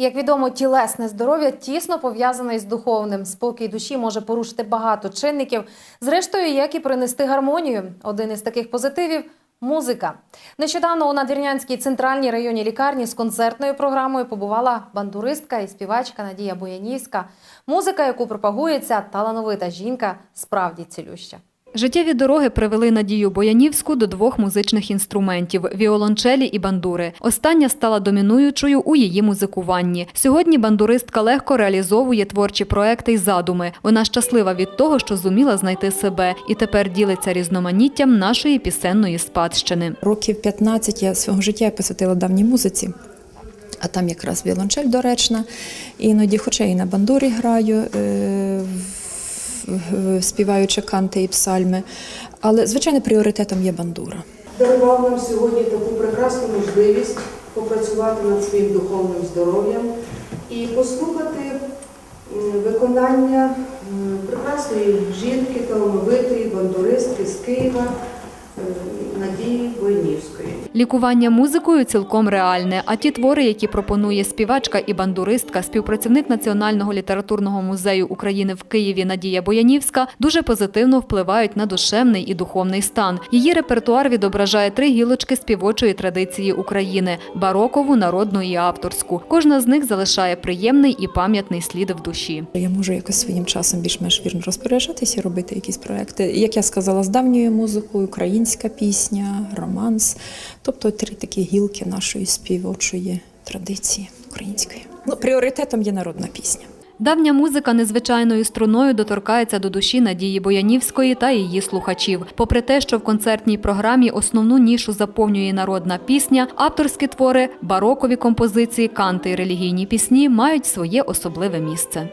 Як відомо, тілесне здоров'я тісно пов'язане із духовним. Спокій душі може порушити багато чинників, зрештою, як і принести гармонію. Один із таких позитивів музика. Нещодавно у Надвірнянській центральній районній лікарні з концертною програмою побувала бандуристка і співачка Надія Боянівська. Музика, яку пропагує ця талановита жінка, справді цілюща. Життєві дороги привели Надію Боянівську до двох музичних інструментів – віолончелі і бандури. Остання стала домінуючою у її музикуванні. Сьогодні бандуристка легко реалізовує творчі проекти й задуми. Вона щаслива від того, що зуміла знайти себе і тепер ділиться різноманіттям нашої пісенної спадщини. Років 15 я свого життя я посвятила давній музиці. А там якраз віолончель доречна. Іноді, хоча і на бандурі граю, е, в- співаючи канти і псальми. Але, звичайно, пріоритетом є бандура. дарував нам сьогодні таку прекрасну можливість попрацювати над своїм духовним здоров'ям і послухати виконання прекрасної жінки, талановитої бандуристки з Києва е, Надії Войнівської. Лікування музикою цілком реальне, а ті твори, які пропонує співачка і бандуристка, співпрацівник Національного літературного музею України в Києві Надія Боянівська, дуже позитивно впливають на душевний і духовний стан. Її репертуар відображає три гілочки співочої традиції України – барокову, народну і авторську. Кожна з них залишає приємний і пам'ятний слід в душі. Я можу якось своїм часом більш-менш вірно розпоряджатися робити якісь проекти. Як я сказала, з давньою музикою, українська пісня, романс. Тобто три такі гілки нашої співочої традиції української. Ну, пріоритетом є народна пісня. Давня музика незвичайною струною доторкається до душі Надії Боянівської та її слухачів. Попри те, що в концертній програмі основну нішу заповнює народна пісня, авторські твори, барокові композиції, канти і релігійні пісні мають своє особливе місце.